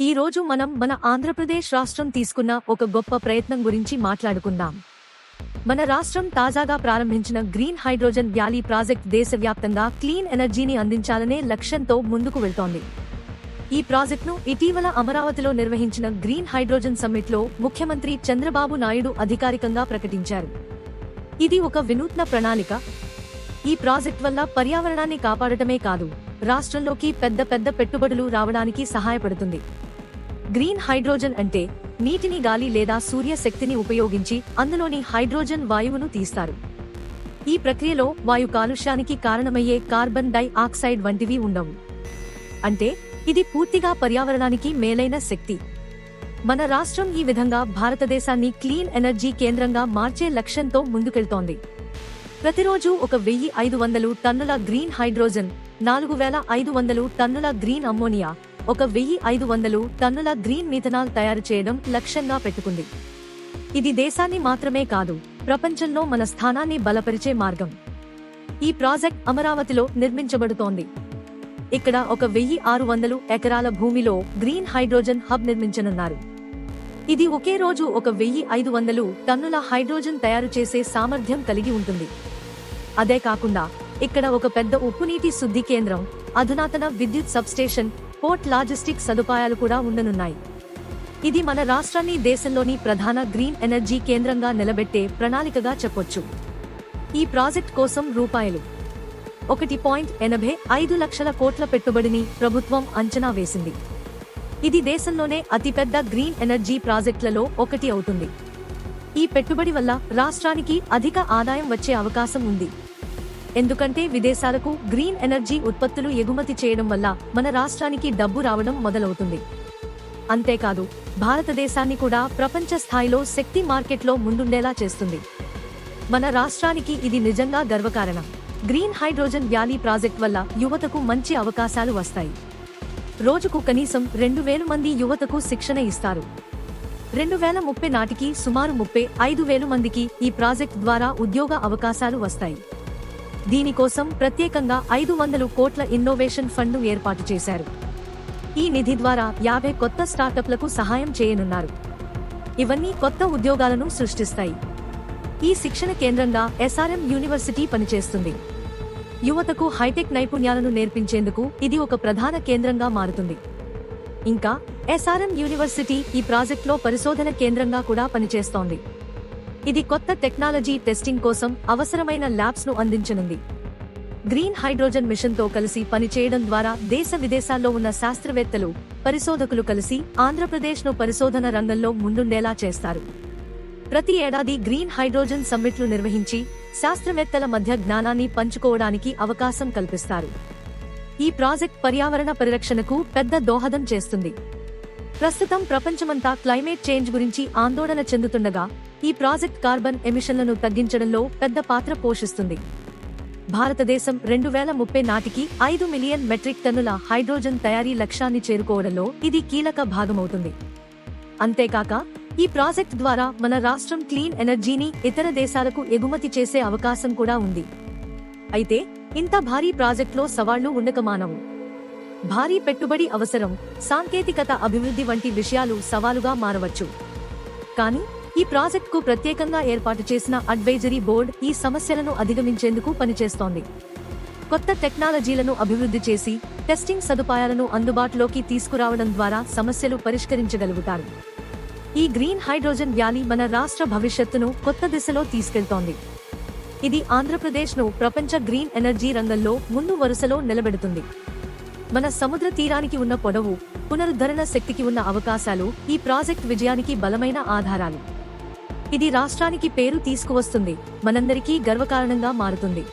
ఈ రోజు మనం మన ఆంధ్రప్రదేశ్ రాష్ట్రం తీసుకున్న ఒక గొప్ప ప్రయత్నం గురించి మాట్లాడుకుందాం. మన రాష్ట్రం తాజాగా ప్రారంభించిన గ్రీన్ హైడ్రోజన్ వ్యాలీ ప్రాజెక్ట్ దేశవ్యాప్తంగా క్లీన్ ఎనర్జీని అందించాలనే లక్ష్యంతో ముందుకు వెళ్తోంది. ఈ ప్రాజెక్టును ఇటీవల అమరావతిలో నిర్వహించిన గ్రీన్ హైడ్రోజన్ సమ్మిట్లో ముఖ్యమంత్రి చంద్రబాబు నాయుడు అధికారికంగా ప్రకటించారు. ఇది ఒక వినూత్న ప్రణాళిక. ఈ ప్రాజెక్ట్ వల్ల పర్యావరణాన్ని కాపాడటమే కాదు రాష్ట్రంలోకి పెద్ద పెద్ద పెట్టుబడులు రావడానికి సహాయపడుతుంది. గ్రీన్ హైడ్రోజన్ అంటే నీటిని గాలి లేదా సూర్యశక్తిని ఉపయోగించి అందులోని హైడ్రోజన్ వాయువును తీస్తారు. ఈ ప్రక్రియలో వాయు కాలుష్యానికి కారణమయ్యే కార్బన్ డై ఆక్సైడ్ వంటివి ఉండవు. అంటే ఇది పూర్తిగా పర్యావరణానికి మేలైన శక్తి. మన రాష్ట్రం ఈ విధంగా భారతదేశాన్ని క్లీన్ ఎనర్జీ కేంద్రంగా మార్చే లక్ష్యంతో ముందుకెళ్తోంది. ప్రతిరోజు ఒక వెయ్యి ఐదు వందలు టన్నుల గ్రీన్ హైడ్రోజన్ నాలుగు వేల ఐదు వందలు టన్నుల గ్రీన్ అమ్మోనియా ఒక వెయ్యి ఐదు వందలు టన్నుల గ్రీన్ మిథనాల్ తయారు చేయడం లక్ష్యంగా పెట్టుకుంది. ఇది దేశాన్ని మాత్రమే కాదు ప్రపంచంలో మన స్థానాన్ని బలపరిచే మార్గం. ఈ ప్రాజెక్ట్ అమరావతిలో నిర్మించబడుతోంది. ఇక్కడ ఒక వెయ్యి ఆరు వందలు ఎకరాల భూమిలో గ్రీన్ హైడ్రోజన్ హబ్ నిర్మించనున్నారు. ఇది ఒకే రోజు ఒక వెయ్యి ఐదు వందలు టన్నుల హైడ్రోజన్ తయారు చేసే సామర్థ్యం కలిగి ఉంటుంది. అదే కాకుండా ఇక్కడ ఒక పెద్ద ఉప్పునీటి శుద్ధి కేంద్రం అధునాతన విద్యుత్ సబ్స్టేషన్ పోర్ట్ లాజిస్టిక్ సదుపాయాలు కూడా ఉండనున్నాయి. ఇది మన రాష్ట్రాన్ని దేశంలోని ప్రధాన గ్రీన్ ఎనర్జీ కేంద్రంగా నిలబెట్టే ప్రణాళికగా చెప్పొచ్చు. ఈ ప్రాజెక్ట్ కోసం రూపాయలు. ఒకటి పాయింట్ ఎనభై ఐదు లక్షల కోట్ల పెట్టుబడిని ప్రభుత్వం అంచనా వేసింది. ఇది దేశంలోనే అతిపెద్ద గ్రీన్ ఎనర్జీ ప్రాజెక్టులలో ఒకటి అవుతుంది. ఈ పెట్టుబడి వల్ల రాష్ట్రానికి అధిక ఆదాయం వచ్చే అవకాశం ఉంది. ఎందుకంటే విదేశాలకు గ్రీన్ ఎనర్జీ ఉత్పత్తులు ఎగుమతి చేయడం వల్ల మన రాష్ట్రానికి డబ్బు రావడం మొదలవుతుంది. అంతేకాదు భారతదేశాన్ని కూడా ప్రపంచ స్థాయిలో శక్తి మార్కెట్లో ముందుండేలా చేస్తుంది. మన రాష్ట్రానికి ఇది నిజంగా గర్వకారణం. గ్రీన్ హైడ్రోజన్ వ్యాలీ ప్రాజెక్ట్ వల్ల యువతకు మంచి అవకాశాలు వస్తాయి. రోజుకు కనీసం రెండు వేల మంది యువతకు శిక్షణ ఇస్తారు. రెండు వేల ముప్పై నాటికి సుమారు ముప్పై ఐదు వేల మందికి ఈ ప్రాజెక్ట్ ద్వారా ఉద్యోగ అవకాశాలు వస్తాయి. దీనికోసం ప్రత్యేకంగా ఐదు వందలు కోట్ల ఇన్నోవేషన్ ఫండ్ను ఏర్పాటు చేశారు. ఈ నిధి ద్వారా యాభై కొత్త స్టార్టప్లకు సహాయం చేయనున్నారు. ఇవన్నీ కొత్త ఉద్యోగాలను సృష్టిస్తాయి. ఈ శిక్షణ కేంద్రంగా ఎస్ఆర్ఎం యూనివర్సిటీ పనిచేస్తుంది. యువతకు హైటెక్ నైపుణ్యాలను నేర్పించేందుకు ఇది ఒక ప్రధాన కేంద్రంగా మారుతుంది. ఇంకా ఎస్ఆర్ఎం యూనివర్సిటీ ఈ ప్రాజెక్ట్లో పరిశోధన కేంద్రంగా కూడా పనిచేస్తోంది. ఇది కొత్త టెక్నాలజీ టెస్టింగ్ కోసం అవసరమైన ల్యాబ్స్ను అందించనుంది. గ్రీన్ హైడ్రోజన్ మిషన్తో కలిసి పనిచేయడం ద్వారా దేశ విదేశాల్లో ఉన్న శాస్త్రవేత్తలు పరిశోధకులు కలిసి ఆంధ్రప్రదేశ్ను పరిశోధన రంగంలో ముందుండేలా చేస్తారు. ప్రతి ఏడాది గ్రీన్ హైడ్రోజన్ సమ్మిట్లు నిర్వహించి శాస్త్రవేత్తల మధ్య జ్ఞానాన్ని పంచుకోవడానికి అవకాశం కల్పిస్తారు. ఈ ప్రాజెక్ట్ పర్యావరణ పరిరక్షణకు పెద్ద దోహదం చేస్తుంది. ప్రస్తుతం ప్రపంచమంతా క్లైమేట్ చేంజ్ గురించి ఆందోళన చెందుతుండగా ఈ ప్రాజెక్ట్ కార్బన్ ఎమిషన్లను తగ్గించడంలో పెద్ద పాత్ర పోషిస్తుంది. భారతదేశం రెండు వేల ముప్పై నాటికి ఐదు మిలియన్ మెట్రిక్ టన్నుల హైడ్రోజన్ తయారీ లక్ష్యాన్ని చేరుకోవడంలో ఇది కీలక భాగమవుతుంది. అంతేకాక ఈ ప్రాజెక్ట్ ద్వారా మన రాష్ట్రం క్లీన్ ఎనర్జీని ఇతర దేశాలకు ఎగుమతి చేసే అవకాశం కూడా ఉంది. అయితే ఇంత భారీ ప్రాజెక్టులో సవాళ్ళు ఉండక మానవు భారీ పెట్టుబడి అవసరం సాంకేతికత అభివృద్ధి వంటి విషయాలు సవాలుగా మారవచ్చు. కానీ ఈ ప్రాజెక్టుకు ప్రత్యేకంగా ఏర్పాటు చేసిన అడ్వైజరీ బోర్డు ఈ సమస్యలను అధిగమించేందుకు పనిచేస్తోంది. కొత్త టెక్నాలజీలను అభివృద్ధి చేసి టెస్టింగ్ సదుపాయాలను అందుబాటులోకి తీసుకురావడం ద్వారా సమస్యలు పరిష్కరించగలుగుతారు. ఈ గ్రీన్ హైడ్రోజన్ వ్యాలీ మన రాష్ట్ర భవిష్యత్తును కొత్త దిశలో తీసుకెళ్తోంది. ఇది ఆంధ్రప్రదేశ్ను ప్రపంచ గ్రీన్ ఎనర్జీ రంగంలో ముందు వరుసలో నిలబెడుతుంది. మన సముద్ర తీరానికి ఉన్న పొడవు పునరుద్ధరణ శక్తికి ఉన్న అవకాశాలు ఈ ప్రాజెక్ట్ విజయానికి బలమైన ఆధారాలు. ఇది రాష్ట్రానికి పేరు తీసుకువస్తుంది. మనందరికీ గర్వకారణంగా మారుతుంది.